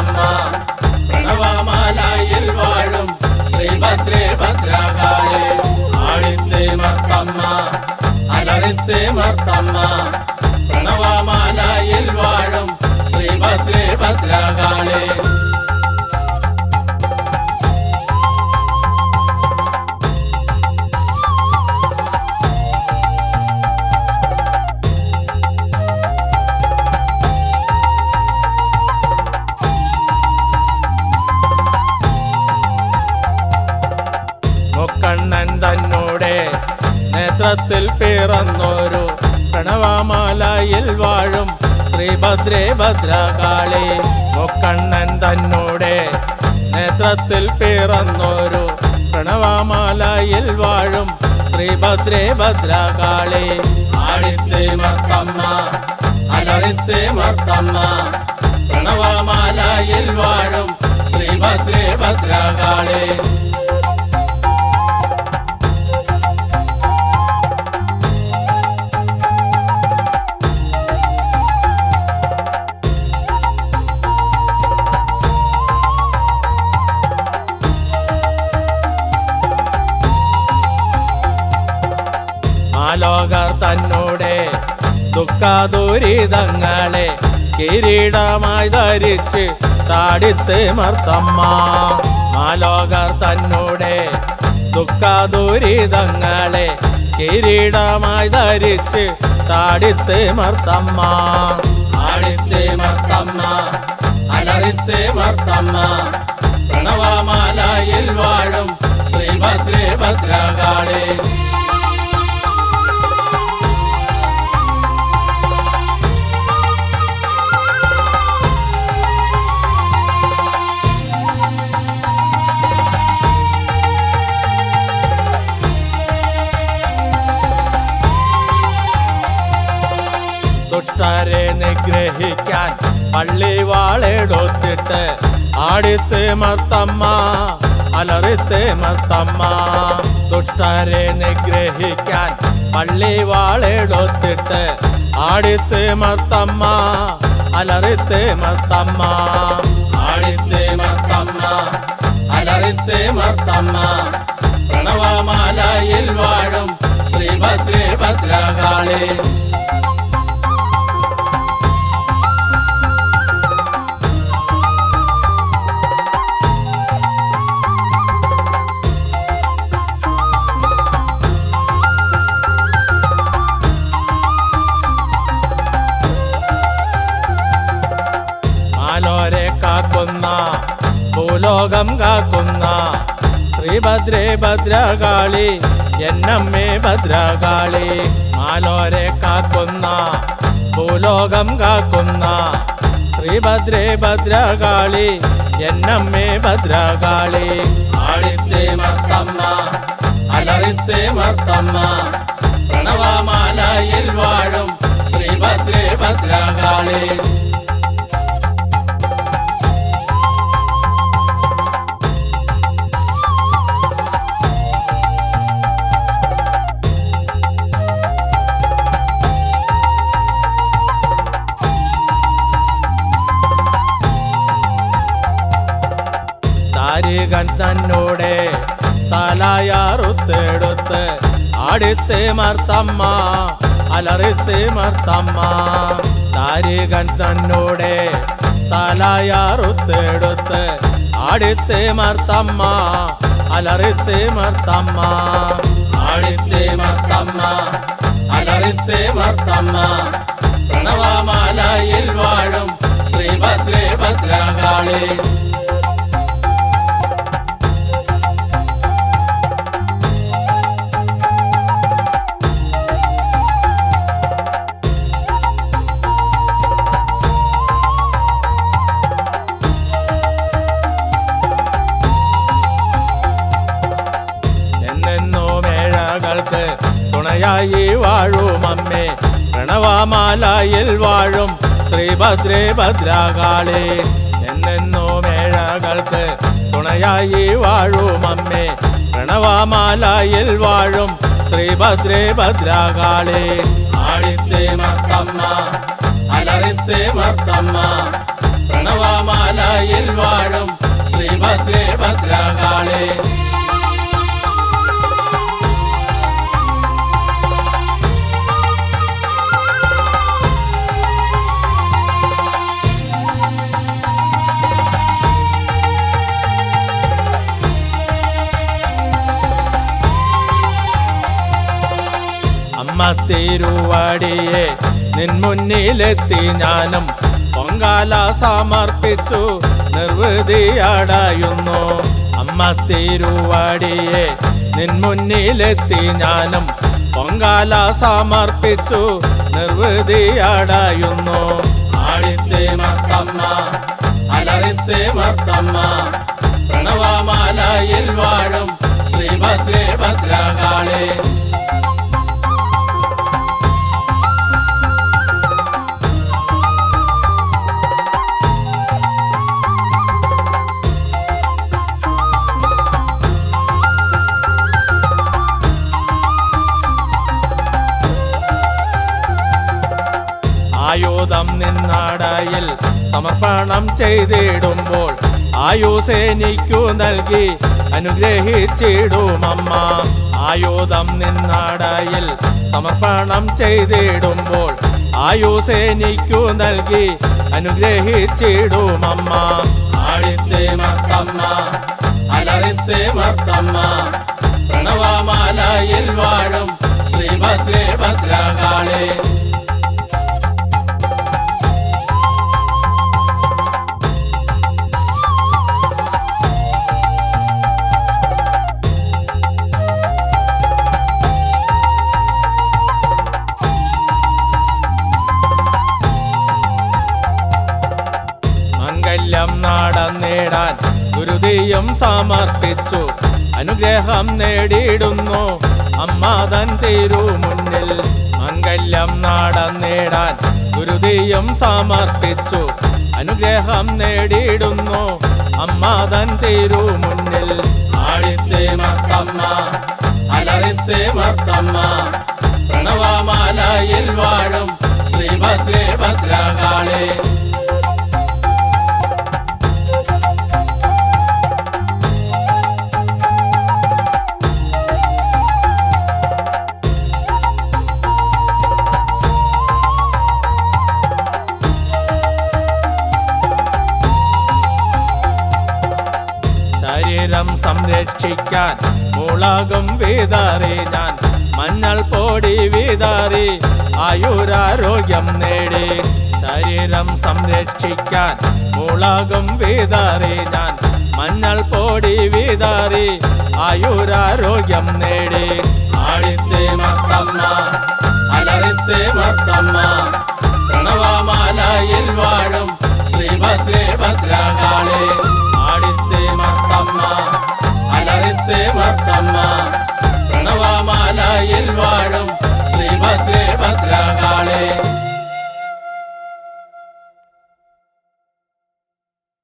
അലറിത്തെ പ്രണവമാലയിൽ വാഴും ശ്രീഭദ്രേ ഭദ്രകാളി. ആളിത്തെ മർത്തമ്മ അലറിത്തെ മർത്തമ്മ. മുക്കണ്ണൻ തന്നോടെ നേത്രത്തിൽ പിറന്നൊരു പ്രണവമാലയിൽ വാഴും ശ്രീഭദ്രേ ഭദ്രകാളി. മുക്കണ്ണൻ തന്നോടെ നേത്രത്തിൽ പിറന്നൊരു പ്രണവമാലയിൽ വാഴും ശ്രീഭദ്രേ ഭദ്രകാളി. ആടിത്തെ മർത്തമ്മ അലറിത്തെ മർത്തമ്മ പ്രണവമാലയിൽ വാഴും ശ്രീഭദ്രേ ഭദ്രകാളി. ദുഃഖദുരിതങ്ങളെ കിരീടമായി ധരിച്ച് താടിത്ത് മർത്തമ്മ. ആലോകർ തന്നോടെ ദുഃഖാതൂരിതങ്ങളെ കിരീടമായി ധരിച്ച് താടിത്ത് മർത്തമ്മ. പള്ളി വാളെടുത്തിട്ട് ആടിത്തെ മർത്തമ്മ അലറിത്തെ മർത്തമ്മ. ദുഷ്ടരെ നിഗ്രഹിക്കാൻ പള്ളി വാളെടുത്തിട്ട് ആടിത്തെ മർത്തമ്മ അലറിത്തെ മർത്തമ്മ. ആടിത്തെ മർത്തമ്മ അലറിത്തെ മർത്തമ്മ. പ്രണവമാലയിൽ വാഴും ശ്രീഭദ്രേ ഭദ്രകാളി. ഭൂലോകം കാക്കുന്ന ശ്രീഭദ്രേ ഭദ്രകാളി എന്നമ്മേ ഭദ്രകാളി മാലോരെ കാക്കുന്ന ഭൂലോകം കാക്കുന്ന ശ്രീഭദ്രേ ഭദ്രകാളി എന്നമ്മേ ഭദ്രകാളി. ആളിത്തെ മർത്തമ്മ അലറിത്തെ മർത്തമ്മ പ്രണവമാലയിൽ താരികൻ തന്നോടെ തലയാറുത്തെടുത്ത് അടുത്ത് മർത്തമ്മ അലറിത്ത് മർത്തമ്മ. താരികൻ തന്നോടെ തലയാറുത്തെടുത്ത് അടുത്ത് മർത്തമ്മ അലറിത്ത് മർത്തമ്മ. അടുത്ത് മർത്തമ്മ അലറിത്ത് മർത്തമ്മ. പ്രണവമാലയിൽ വാഴും ശ്രീഭദ്രേ ഭദ്രകാളി. വാഴും അമ്മേ പ്രണവമാലയിൽ വാഴും ശ്രീഭദ്രേ ഭദ്രാകാളേ എന്നെന്നോ മേഴകൾക്ക് തുണയായി വാഴും അമ്മേ പ്രണവമാലയിൽ വാഴും ശ്രീഭദ്രേ ഭദ്രാകാളേ ആഴിത്തെ മർത്തമ്മ അലറിത്തെ മർത്തമ്മ പ്രണവമാലയിൽ വാഴും ശ്രീഭദ്രേ ഭദ്രകാളേ അമ്മ തിരുവാടിയെ നിൻ മുന്നിലെത്തി ഞാനും പൊങ്കാല സമർപ്പിച്ചു നിർവൃതിയാടായുന്നു അമ്മ തിരുവാടിയെ നിൻ മുന്നിലെത്തി ഞാനും പൊങ്കാല സമർപ്പിച്ചു നിർവൃതിയാടായുന്നു ആടിത്തെ മർത്തമ്മ അലറിത്തെ മർത്തമ്മ പ്രണവമാലയിൽ വാഴും ശ്രീഭദ്രേ ഭദ്രകാളേ. നിന്നടയിൽ സമർപ്പണം ചെയ്തിടുമ്പോൾ ആയുസേനിക്കു നൽകി അനുഗ്രഹിച്ചിടുമമ്മ. ആയുധം നിന്നാടായിൽ സമർപ്പണം ചെയ്തിടുമ്പോൾ ആയുസേനിക്കു നൽകി അനുഗ്രഹിച്ചിടുമമ്മ. ആഴിത്തെ മത്തമ്മ അലറിത്തെ മത്തമ്മ പ്രണവമാലയിൽ വാഴും ശ്രീഭദ്രേ ഭദ്രകാളേ. ഗുരുതിയും സമർപ്പിച്ചു. അനുഗ്രഹം നേടിയിടുന്നു. അമ്മാതൻ തിരുമുന്നിൽ മംഗല്യം നടന്നിടാൻ ഗുരുതിയും സമർപ്പിച്ചു. അനുഗ്രഹം നേടിയിടുന്നു. അമ്മാതൻ തിരുമുന്നിൽ ആടിത്തെ മർത്തമ്മ അലറിത്തെ മർത്തമ്മ പ്രണവമാലയിൽ വാഴും ശ്രീഭദ്രേ ഭദ്രകാളേ. ശരീരം സംരക്ഷിക്കാൻ. മുളകും വിതറി ഞാൻ. മഞ്ഞൾ പൊടി വിതറി. ആയുരാരോഗ്യം നേടി. ശരീരം സംരക്ഷിക്കാൻ. മുളകും വിതറി ഞാൻ. മഞ്ഞൾ പൊടി വിതറി. ആയുരാരോഗ്യം നേടി. ആഴിത്തെ മത്തമ്മ അലറിത്തെ മർത്തമ്മ